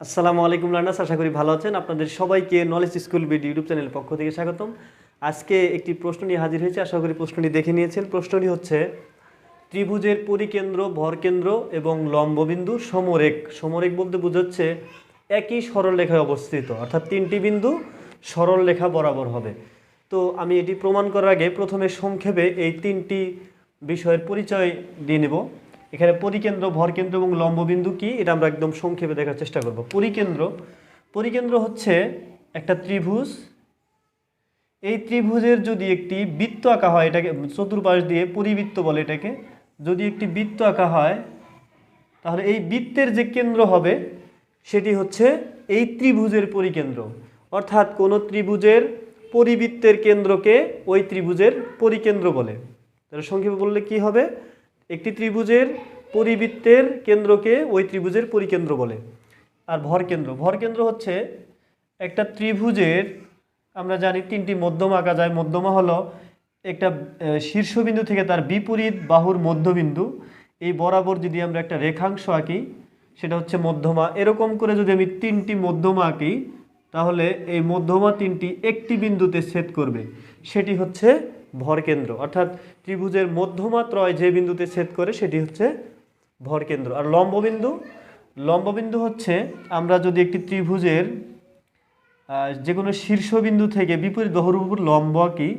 আসসালামু আলাইকুম লার্নার্স, আশা করি ভালো আছেন। আপনাদের সবাইকে নলেজ স্কুল বিড ইউটিউব চ্যানেলের পক্ষ থেকে স্বাগতম। আজকে একটি প্রশ্ন নিয়ে হাজির হয়েছে, আশা করি প্রশ্নটি দেখে নিয়েছেন। প্রশ্নটি হচ্ছে, ত্রিভুজের পরিকেন্দ্র, ভরকেন্দ্র এবং লম্ববিন্দু সমরেক সমরেক বলতে বোঝাচ্ছে, একই সরলরেখায় অবস্থিত, অর্থাৎ তিনটি বিন্দু সরল সরলরেখা বরাবর হবে। তো আমি এটি প্রমাণ করার আগে প্রথমে সংক্ষেপে এই তিনটি বিষয়ের পরিচয় দিয়ে নেব। এখানে পরিকেন্দ্র, ভরকেন্দ্র এবং লম্ববিন্দু কি? এটা আমরা একদম সংক্ষেপে দেখার চেষ্টা করব। পরিকেন্দ্র পরিকেন্দ্র হচ্ছে একটা ত্রিভুজ। এই ত্রিভুজের যদি একটি বৃত্ত আঁকা হয়, এটাকে চতুর্পাশ দিয়ে পরিবৃত্ত বলে এটাকে, যদি একটি বৃত্ত আঁকা হয়, তাহলে এই বৃত্তের যে কেন্দ্র হবে, সেটি হচ্ছে এই ত্রিভুজের পরিকেন্দ্র। অর্থাৎ কোনো ত্রিভুজের পরিবৃত্তের কেন্দ্রকে ওই ত্রিভুজের পরিকেন্দ্র বলে। তাহলে সংক্ষেপে বললে কি হবে? একটি ত্রিভুজের পরিবৃত্তের কেন্দ্রকে ওই ত্রিভুজের পরিকেন্দ্র বলে। আর ভরকেন্দ্র ভরকেন্দ্র হচ্ছে একটা ত্রিভুজের, আমরা জানি তিনটি মধ্যমা আঁকা যায়। মধ্যমা হলো একটা শীর্ষবিন্দু থেকে তার বিপরীত বাহুর মধ্যবিন্দু। এই বরাবর যদি আমরা একটা রেখাংশ আঁকি, সেটা হচ্ছে মধ্যমা। এরকম করে যদি আমি তিনটি মধ্যমা আঁকি, তাহলে এই মধ্যমা তিনটি একটি বিন্দুতে ছেদ করবে। সেটি হচ্ছে ভরকেন্দ্র অর্থাৎ ত্রিভুজের মধ্যমা ত্রয় যে বিন্দুতে ছেদ করে, সেটি হচ্ছে ভরকেন্দ্র আর লম্ববিন্দু? লম্ববিন্দু হচ্ছে আমরা যদি একটি ত্রিভুজের যে কোনো শীর্ষবিন্দু থেকে বিপরীত বাহুর উপর লম্ব আঁকি,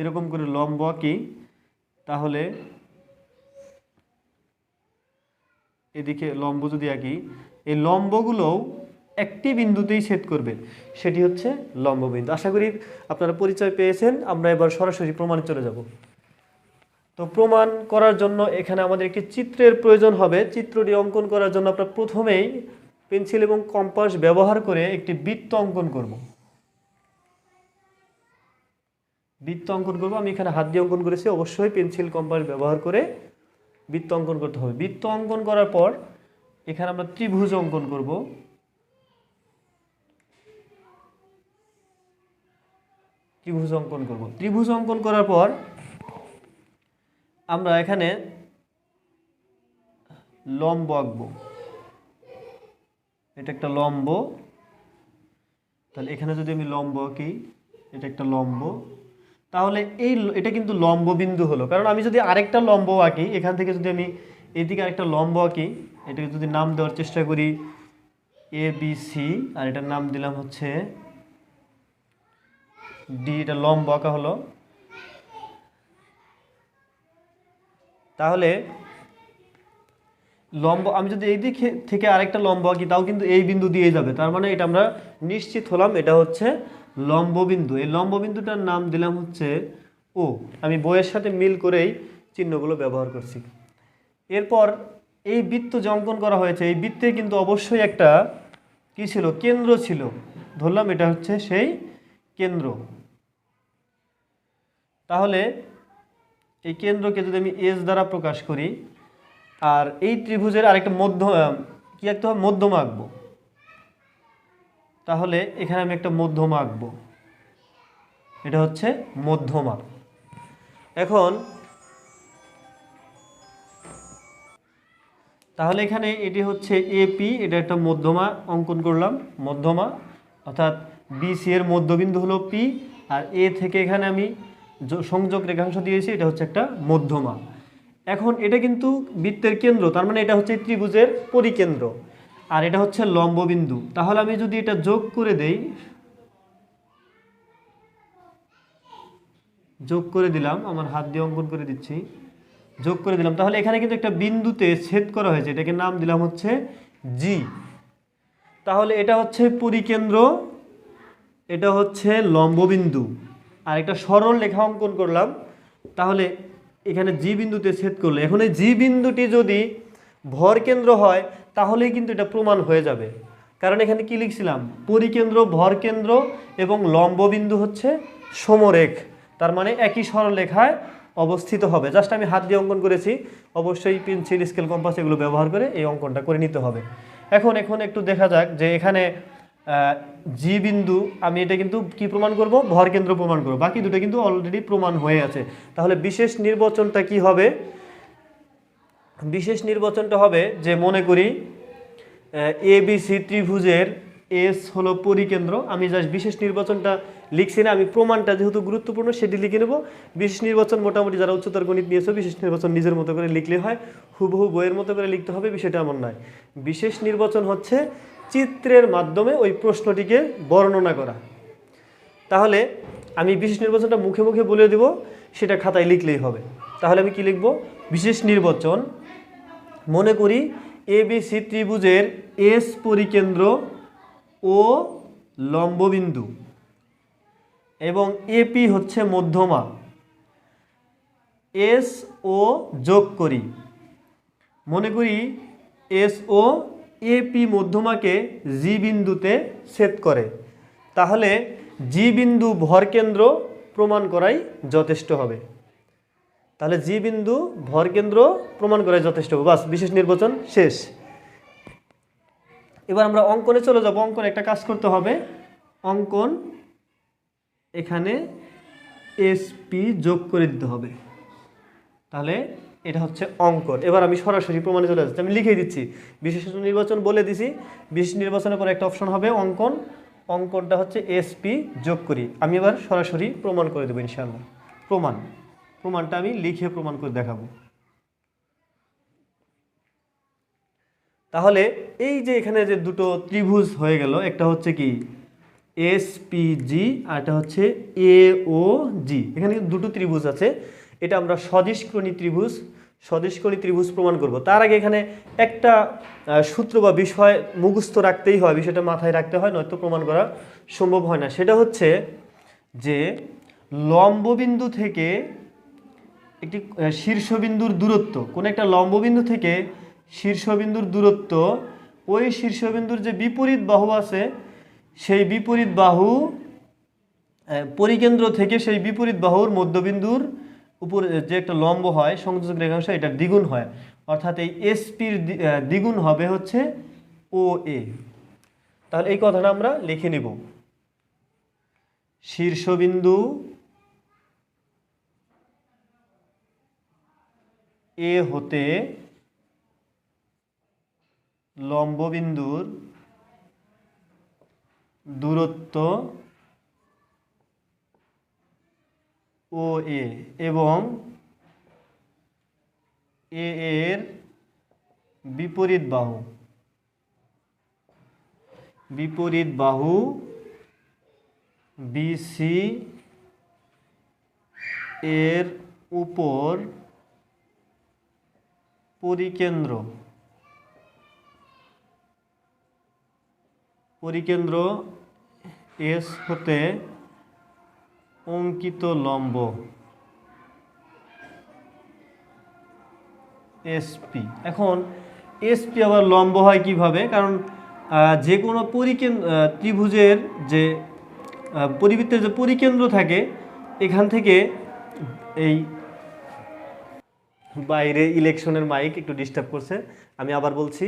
এরকম করে লম্ব আঁকি, তাহলে এদিকে লম্ব যদি আঁকি, এই লম্বগুলোও একটি বিন্দুতেই ছেদ করবে। সেটি হচ্ছে লম্ববিন্দু। আশা করি আপনারা পরিচয় পেয়েছেন। আমরা এবার সরাসরি প্রমাণে চলে যাব। তো প্রমাণ করার জন্য এখানে আমাদের একটি চিত্রের প্রয়োজন হবে। চিত্রটি অঙ্কন করার জন্য আমরা প্রথমেই পেন্সিল এবং কম্পাস ব্যবহার করে একটি বৃত্ত অঙ্কন করব। বৃত্ত অঙ্কন করব। আমি এখানে হাত দিয়ে অঙ্কন করেছি। অবশ্যই পেন্সিল, কম্পাস ব্যবহার করে বৃত্ত অঙ্কন করতে হবে। বৃত্ত অঙ্কন করার পর এখানে আমরা ত্রিভুজ অঙ্কন করব। ত্রিভুজ অঙ্কন করব। ত্রিভুজ অঙ্কন করার পর আমরা এখানে লম্ব আঁকবো। এটা একটা লম্ব। তাহলে এখানে যদি আমি লম্ব আঁকি, এটা একটা লম্ব। তাহলে এই এটা কিন্তু লম্ব বিন্দু হলো। কারণ আমি যদি আরেকটা লম্ব আঁকি, এখান থেকে যদি আমি এদিকে আরেকটা লম্ব আঁকি, এটাকে যদি নাম দেওয়ার চেষ্টা করি এ বি সি আর এটার নাম দিলাম হচ্ছে ডি এটা লম্ব আঁকা হলো। তাহলে লম্ব, আমি যদি এই দিকে থেকে আরেকটা লম্ব আঁকি, তাও কিন্তু এই বিন্দু দিয়ে যাবে। তার মানে এটা আমরা নিশ্চিত হলাম, এটা হচ্ছে লম্ব বিন্দু এই লম্ব বিন্দুটার নাম দিলাম হচ্ছে ও আমি বইয়ের সাথে মিল করেই চিহ্নগুলো ব্যবহার করছি। এরপর এই বৃত্ত যে করা হয়েছে, এই বৃত্তে কিন্তু অবশ্যই একটা কি ছিল? কেন্দ্র ছিল। ধরলাম এটা হচ্ছে সেই কেন্দ্র। তাহলে এই কেন্দ্রকে যদি আমি এস দ্বারা প্রকাশ করি, আর এই ত্রিভুজের আরেকটা মধ্য, কি একটা হবে? মধ্যম আঁকবো। তাহলে এখানে আমি একটা মধ্যমা আঁকবো। এটা হচ্ছে মধ্যমা এখন তাহলে এখানে এটি হচ্ছে এপি এটা একটা মধ্যমা, অঙ্কন করলাম, মধ্যমা। অর্থাৎ বিসি এর মধ্যবিন্দু হলো পি আর এ থেকে এখানে আমি সংযোগ রেখাংশ দিয়েছি, এটা হচ্ছে একটা মধ্যমা। এখন এটা কিন্তু বৃত্তের কেন্দ্র, তার মানে এটা হচ্ছে ত্রিভুজের পরিকেন্দ্র। আর এটা হচ্ছে লম্ববিন্দু। তাহলে আমি যদি এটা যোগ করে দেই, যোগ করে দিলাম, আমার হাত দিয়ে অঙ্কন করে দিচ্ছি, যোগ করে দিলাম, তাহলে এখানে কিন্তু একটা বিন্দুতে ছেদ করা হয়েছে, এটাকে নাম দিলাম হচ্ছে জি তাহলে এটা হচ্ছে পরিকেন্দ্র, এটা হচ্ছে লম্ববিন্দু। আর একটা সরল রেখা অঙ্কন করলাম, তাহলে এখানে জি বিন্দুতে ছেদ করলে, এখন এই জি বিন্দুটি যদি ভর কেন্দ্র হয়, তাহলেই কিন্তু এটা প্রমাণ হয়ে যাবে। কারণ এখানে কি লিখছিলাম? পরিকেন্দ্র, ভর কেন্দ্র এবং লম্ববিন্দু হচ্ছে সমরেখ। তার মানে একই সরলরেখায় অবস্থিত হবে। জাস্ট আমি হাত দিয়ে অঙ্কন করেছি। অবশ্যই পেন্সিল, স্কেল, কম্পাস এগুলো ব্যবহার করে এই অঙ্কনটা করে নিতে হবে। এখন এখন একটু দেখা যাক যে এখানে জি বিন্দু, আমি এটা কিন্তু কি প্রমাণ করব? ভর কেন্দ্র প্রমাণ করব। বাকি দুটো কিন্তু অলরেডি প্রমাণ হয়ে আছে। তাহলে বিশেষ নির্বাচনটা কি হবে? বিশেষ নির্বাচনটা হবে যে, মনে করি এবিসি ত্রিভুজের এস হলো পরিকেন্দ্র। আমি জাস্ট বিশেষ নির্বাচনটা লিখছি না। আমি প্রমাণটা যেহেতু গুরুত্বপূর্ণ, সেটি লিখে নেব। বিশেষ নির্বাচন মোটামুটি যারা উচ্চতর গণিত নিয়েছো, বিশেষ নির্বাচন নিজের মতো করে লিখলে হয়। হুবহু বইয়ের মতো করে লিখতে হবে, বিষয়টা এমন নয়। বিশেষ নির্বাচন হচ্ছে চিত্রের মাধ্যমে ওই প্রশ্নটিকে বর্ণনা করা। তাহলে আমি বিশেষ নির্বাচনটা মুখে মুখে বলে দেব, সেটা খাতায় লিখলেই হবে। তাহলে আমি কি লিখব? বিশেষ নির্বাচন। মনে করি এবিসি ত্রিভুজের এস পরিকেন্দ্র ও লম্ববিন্দু এবং এপি হচ্ছে মধ্যমা। এস, ও যোগ করি। মনে করি এস, ও এপি মধ্যমাকে জি বিন্দুতে ছেদ করে। তাহলে জি বিন্দু ভরকেন্দ্র প্রমাণ করাই যথেষ্ট হবে। তাহলে জি বিন্দু ভরকেন্দ্র প্রমাণ করাই যথেষ্ট হবে। বাস, বিশেষ নির্বাচন শেষ। এবার আমরা অঙ্কনে চলে যাব। অঙ্কনে একটা কাজ করতে হবে। অঙ্কন এখানে এসপি যোগ করে দিতে হবে। তাহলে এটা হচ্ছে অঙ্কন। এবার আমি সরাসরি প্রমাণে চলে যাচ্ছি আমি লিখে দিচ্ছি। বিশেষ নির্বাচন বলে দিছি। বিশেষ নির্বাচনের পর একটা অপশন হবে অঙ্কন। অঙ্কনটা হচ্ছে এসপি যোগ করি। আমি এবার সরাসরি প্রমাণ করে দেবো ইনশাআল্লাহ। প্রমাণ। প্রমাণটা আমি লিখে প্রমাণ করে দেখাবো। তাহলে এই যে এখানে যে দুটো ত্রিভুজ হয়ে গেল, একটা হচ্ছে কি এস পি জি আর একটা হচ্ছে এ ও জি এখানে দুটো ত্রিভুজ আছে। এটা আমরা সদিশক্রণী ত্রিভুজ সদিশক্রণী ত্রিভুজ প্রমাণ করব। তার আগে এখানে একটা সূত্র বা বিষয় মুখস্থ রাখতেই হয়, বিষয়টা মাথায় রাখতে হয়, নয়তো প্রমাণ করা সম্ভব হয় না। সেটা হচ্ছে যে লম্ববিন্দু থেকে একটি শীর্ষবিন্দুর দূরত্ব, কোন একটা লম্ববিন্দু থেকে শীর্ষবিন্দুর দূরত্ব, ওই শীর্ষবিন্দুর যে বিপরীত বাহু আছে, সেই বিপরীত বাহু পরিকেন্দ্র থেকে সেই বিপরীত বাহুর মধ্যবিন্দুর উপর যে একটা লম্ব হয়, সংযোজক রেখাংশ এটা দ্বিগুণ হয়। অর্থাৎ এই এসপির দ্বিগুণ হবে হচ্ছে ও এ তাহলে এই কথাটা আমরা লিখে নিব। শীর্ষবিন্দু এ হতে লম্ববিন্দুর দূরত্ব ও এ এবং এ এর বিপরীত বাহু। বিপরীত বাহু বিসি এর উপর পরিকেন্দ্র। পরিকেন্দ্র এস হতে অঙ্কিত লম্ব। এসপি এখন এসপি আবার লম্ব হয় কীভাবে? কারণ যে কোনো পরিকেন্দ্র ত্রিভুজের যে পরিবৃত্তের যে পরিকেন্দ্র থাকে, এখান থেকে এই বাইরে ইলেকশনের মাইক একটু ডিস্টার্ব করছে। আমি আবার বলছি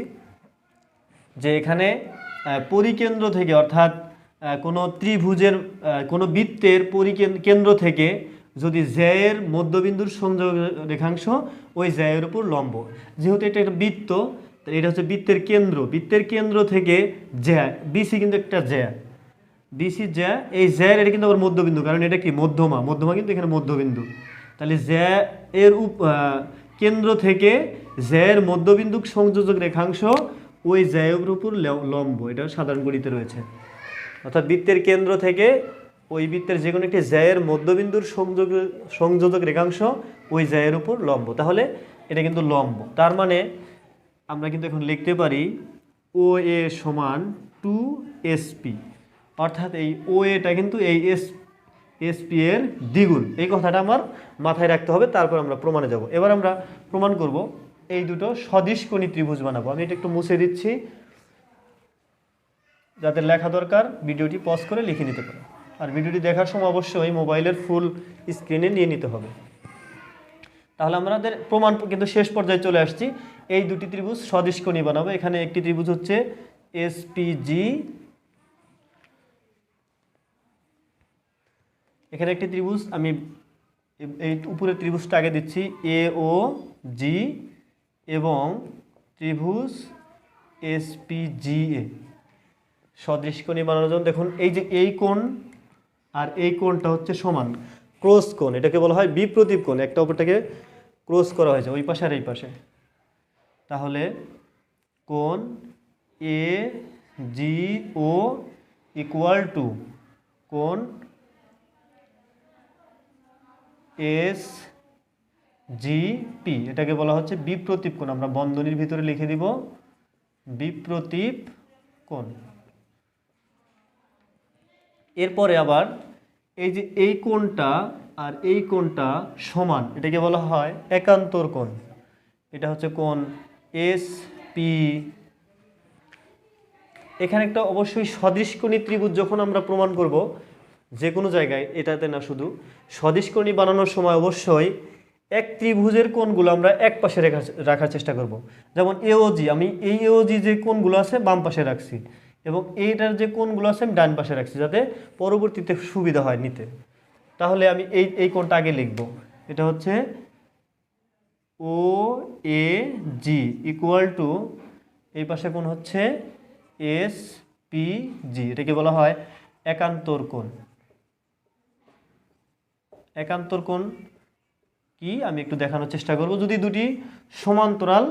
যে এখানে পরিকেন্দ্র থেকে অর্থাৎ কোনো ত্রিভুজের কোনো বৃত্তের পরিকেন্দ্র কেন্দ্র থেকে যদি জ্যায়ের মধ্যবিন্দুর সংযোগ রেখাংশ ওই জ্যায়ের উপর লম্ব। যেহেতু এটা একটা বৃত্ত এটা হচ্ছে বৃত্তের কেন্দ্র। বৃত্তের কেন্দ্র থেকে জ্যা বিসি কিন্তু একটা জ্যা বিসি জ্যা এই জ্যার এটা কিন্তু আবার মধ্যবিন্দু, কারণ এটা কি? মধ্যমা। মধ্যমা কিন্তু এখানে মধ্যবিন্দু। তাহলে জ্যা এর উপ কেন্দ্র থেকে জ্যায়ের মধ্যবিন্দু সংযোজক রেখাংশ ওই জ্যায়ের উপর লম্ব। এটা সাধারণ গণিতে রয়েছে। অর্থাৎ বৃত্তের কেন্দ্র থেকে ওই বৃত্তের যে কোনো একটি জ্যায়ের মধ্যবিন্দুর সংযোগ, সংযোজক রেখাংশ ওই জ্যায়ের উপর লম্ব। তাহলে এটা কিন্তু লম্ব। তার মানে আমরা কিন্তু এখন লিখতে পারি ও এ সমান টু এসপি অর্থাৎ এই ও এটা কিন্তু এই এস এসপি এর দ্বিগুণ। এই কথাটা আমার মাথায় রাখতে হবে, তারপর আমরা প্রমাণে যাব। এবার আমরা প্রমাণ করব, এই দুটো সদিশকোণী ত্রিভুজ বানাবো। আমি এটা একটু মুছে দিচ্ছি। যাদের লেখা দরকার, ভিডিওটি পজ করে লিখে নিতে পারে। আর ভিডিওটি দেখার সময় অবশ্যই মোবাইলের ফুল স্ক্রিনে নিয়ে নিতে হবে। তাহলে আমাদের প্রমাণ কিন্তু শেষ পর্যায়ে চলে আসছি। এই দুটি ত্রিভুজ সদিশকোণী বানাবো। এখানে একটি ত্রিভুজ হচ্ছে এসপিজি এখানে একটি ত্রিভুজ, আমি এই উপরের ত্রিভুজটা আগে দিচ্ছি এ ও জি এবং ত্রিভুজ এস পি জি এ সদৃশ কোণী বানানোর জন্য দেখুন, এই যে এই কোণ আর এই কোণটা হচ্ছে সমান। ক্রস কোণ, এটাকে বলা হয় বিপ্রতীপ কোণ। একটা অপরটাকে ক্রস করা হয়েছে, ওই পাশে আর এই পাশে। তাহলে কোণ A G O equal to কোণ এস জি পি। এটাকে বলা হচ্ছে বিপ্রতীপ কোণ। আমরা বন্ধনীর ভিতরে লিখে দিব বিপ্রতীপ কোণ। এরপরে আবার এই যে এই কোণটা আর এই কোণটা সমান, এটাকে বলা হয় একান্তর কোণ। এটা হচ্ছে কোণ এস পি এখানে একটা অবশ্যই সদৃশকোণী ত্রিভুজ যখন আমরা প্রমাণ করব যে কোনো জায়গায়, এটাতে না শুধু সদৃশকোণী বানানোর সময় অবশ্যই এক ত্রিভুজের কোণগুলো আমরা এক পাশে রেখা রাখার চেষ্টা করব। যেমন এওজি আমি এই এওজি যে কোণগুলো আছে, বাম পাশে রাখছি। এবং এইটার যে কোনগুলো আছে আমি ডান পাশে রাখছি যাতে পরবর্তীতে সুবিধা হয় নিতে। তাহলে আমি এই এই কোনটা আগে লিখব। এটা হচ্ছে ও এ জি ইকুয়াল টু এই পাশে কোন হচ্ছে এস পি জি এটাকে বলা হয় একান্তর কোণ। একান্তর কোণ কি? আমি একটু দেখানোর চেষ্টা করব। যদি দুটি সমান্তরাল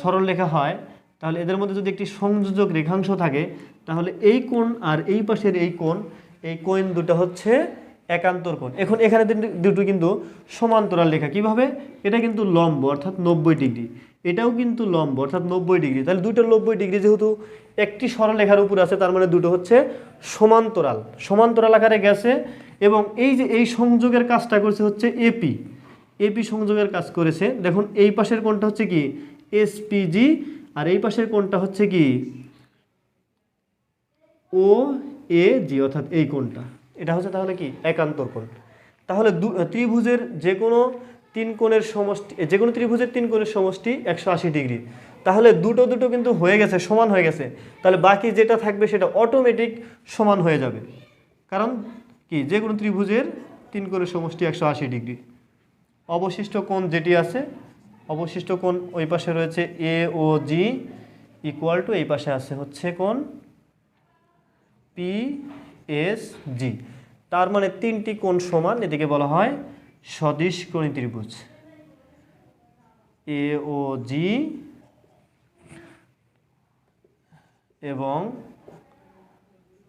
সরল রেখা হয় তাহলে এদের মধ্যে যদি একটি সংযোজক রেখাংশ থাকে, তাহলে এই কোণ আর এই পাশের এই কোণ এই কোণ দুটো হচ্ছে একান্তর কোণ। এখন এখানে দুটো- কিন্তু সমান্তরাল রেখা। কীভাবে? এটা কিন্তু লম্ব, অর্থাৎ নব্বই ডিগ্রি। এটাও কিন্তু লম্ব, অর্থাৎ নব্বই ডিগ্রি। তাহলে দুটো নব্বই ডিগ্রি যেহেতু একটি সরলরেখার উপর আছে, তার মানে দুটো হচ্ছে সমান্তরাল। সমান্তরাল আকারে গেছে এবং এই যে এই সংযোগের কাজটা করছে হচ্ছে এপি এপি সংযোগের কাজ করেছে। দেখুন, এই পাশের কোণটা হচ্ছে কি? এসপিজি আর এই পাশের কোণটা হচ্ছে কি? ও, এ, জি, অর্থাৎ এই কোণটা। এটা হচ্ছে তাহলে কি? একান্তর কোণ। তাহলে ত্রিভুজের যে কোনো তিন কোণের সমষ্টি যে কোনো ত্রিভুজের তিন কোণের সমষ্টি একশো আশি ডিগ্রি। তাহলে দুটো দুটো কিন্তু হয়ে গেছে, সমান হয়ে গেছে। তাহলে বাকি যেটা থাকবে সেটা অটোমেটিক সমান হয়ে যাবে। কারণ কি? যে কোনো ত্রিভুজের তিন কোণের সমষ্টি একশো আশি ডিগ্রি। অবশিষ্ট কোণ যেটি আছে অবশিষ্ট কোণ ওই পাশে রয়েছে এ ও জি ইকুয়াল টু এই পাশে আছে হচ্ছে কোন পি এস জি তার মানে তিনটি কোণ সমান, এদিকে বলা হয় সদিশ কোণী ত্রিভুজ। এ ও জি এবং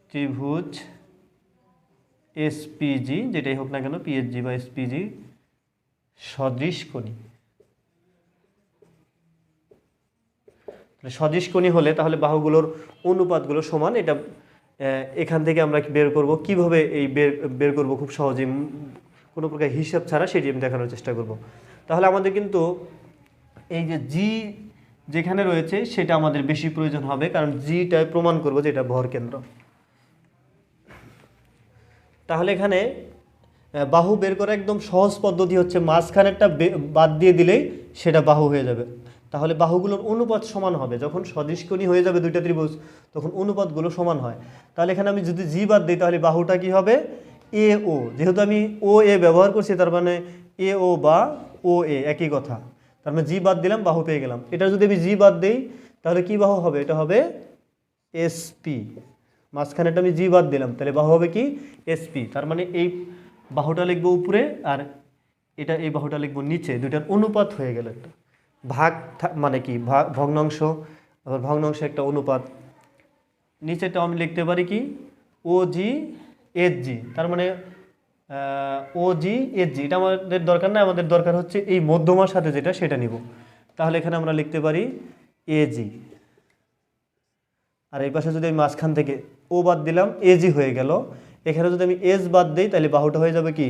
ত্রিভুজ এসপিজি যেটাই হোক না কেন পিএসজি বা এসপিজি সদৃশ কোণী। তাহলে সদৃশ কোণী হলে তাহলে বাহুগুলোর অনুপাতগুলো সমান, এটা এখান থেকে আমরা বের করব? কীভাবে এই বের বের করব খুব সহজেই কোনো প্রকার হিসাব ছাড়া সেটি আমি দেখানোর চেষ্টা করব। তাহলে আমাদের কিন্তু এই যে জি যেখানে রয়েছে সেটা আমাদের বেশি প্রয়োজন হবে, কারণ জিটা প্রমাণ করব যে এটা ভর কেন্দ্র। তাহলে এখানে বাহু বের করা একদম সহজ পদ্ধতি হচ্ছে মাঝখানেরটা বাদ দিয়ে দিলেই সেটা বাহু হয়ে যাবে। তাহলে বাহুগুলোর অনুপাত সমান হবে। যখন সদৃশকোণী হয়ে যাবে দুইটা ত্রিভুজ, তখন অনুপাতগুলো সমান হয়। তাহলে এখানে আমি যদি জি বাদ দিই, তাহলে বাহুটা কি হবে? এ ও। যেহেতু আমি ও এ ব্যবহার করছি, তার মানে এ ও বা ও এ, একই কথা। তার মানে জি বাদ দিলাম, বাহু পেয়ে গেলাম। এটা যদি আমি জি বাদ দিই, তাহলে কি বাহু হবে? এটা হবে এসপি মাঝখানেটা আমি জি বাদ দিলাম, তাহলে বাহু হবে কি? এসপি তার মানে এই বাহুটা লিখব উপরে, আর এটা এই বাহুটা লিখব নিচে। দুইটার অনুপাত হয়ে গেল একটা। ভাগ মানে কি ভাগ ভগ্নাংশ, আবার ভগ্নাংশ একটা অনুপাত। নিচেটা আমি লিখতে পারি কি? O G H G. তার মানে ও জি, এস জি। এটা আমাদের দরকার না আমাদের দরকার হচ্ছে এই মধ্যমার সাথে যেটা, সেটা নিব। তাহলে এখানে আমরা লিখতে পারি এ জি। আর এই পাশে যদি আমি মাঝখান থেকে ও বাদ দিলাম এজি হয়ে গেল। এখানে যদি আমি এস বাদ দিই, তাহলে বাহুটা হয়ে যাবে কি?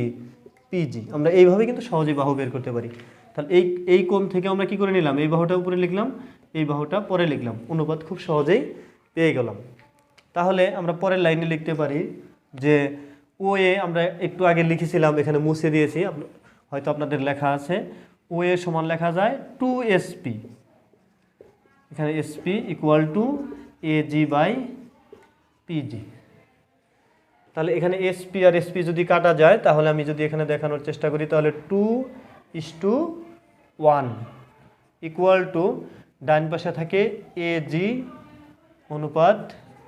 পিজি আমরা এইভাবে কিন্তু সহজেই বাহু বের করতে পারি। তাহলে এই এই কোণ থেকে আমরা কি করে নিলাম? এই বাহুটা উপরে লিখলাম, এই বাহুটা পরে লিখলাম। অনুপাত খুব সহজেই পেয়ে গেলাম। তাহলে আমরা পরের লাইনে লিখতে পারি যে ও এ আমরা একটু আগে লিখেছিলাম, এখানে মুছে দিয়েছি। হয়তো আপনাদের লেখা আছে। ও এ সমান লেখা যায় টু এসপি এখানে SP equal to A G by PG তাহলে এখানে এসপি আর এসপি যদি কাটা যায়, তাহলে আমি যদি এখানে দেখানোর চেষ্টা করি, তাহলে two is to one equal to ডান পাশে থাকে এ জি অনুপাত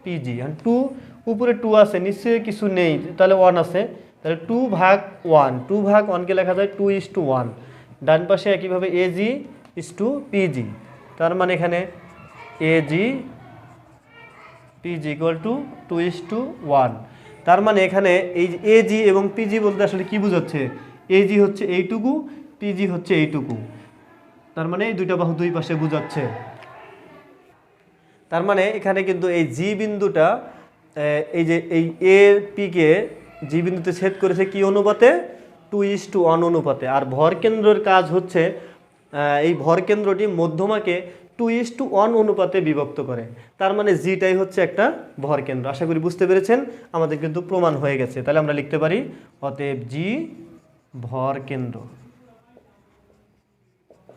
পিজি আর টু উপরে টু আছে নিশ্চয়ই কিছু নেই, তাহলে ওয়ান আছে। তাহলে টু ভাগ ওয়ান টু ভাগ ওয়ানকে লেখা যায় টু ইস টু ওয়ান ডান পাশে একইভাবে এ জি ইস টু পিজি তার মানে এখানে A G PG equal to two is to one তার মানে এখানে এই এ জি এবং পিজি বলতে আসলে কি বোঝাচ্ছে? এ জি হচ্ছে এইটুকু পিজি হচ্ছে এইটুকু। তার মানে এই দুইটা বাহু দুই পাশে বুঝাচ্ছে। তার মানে এখানে কিন্তু এই জি বিন্দুটা এই যে এই এ পিকে জি বিন্দুতে ছেদ করেছে কি অনুপাতে? টু ইস টু ওয়ান অনুপাতে। আর ভর কেন্দ্রের কাজ হচ্ছে এই ভর কেন্দ্রটি মধ্যমাকে টু ইস টু ওয়ান অনুপাতে বিভক্ত করে। তার মানে জিটাই হচ্ছে একটা ভর কেন্দ্র। আশা করি বুঝতে পেরেছেন? আমাদের কিন্তু প্রমাণ হয়ে গেছে। তাহলে আমরা লিখতে পারি, অতএব জি ভর কেন্দ্র।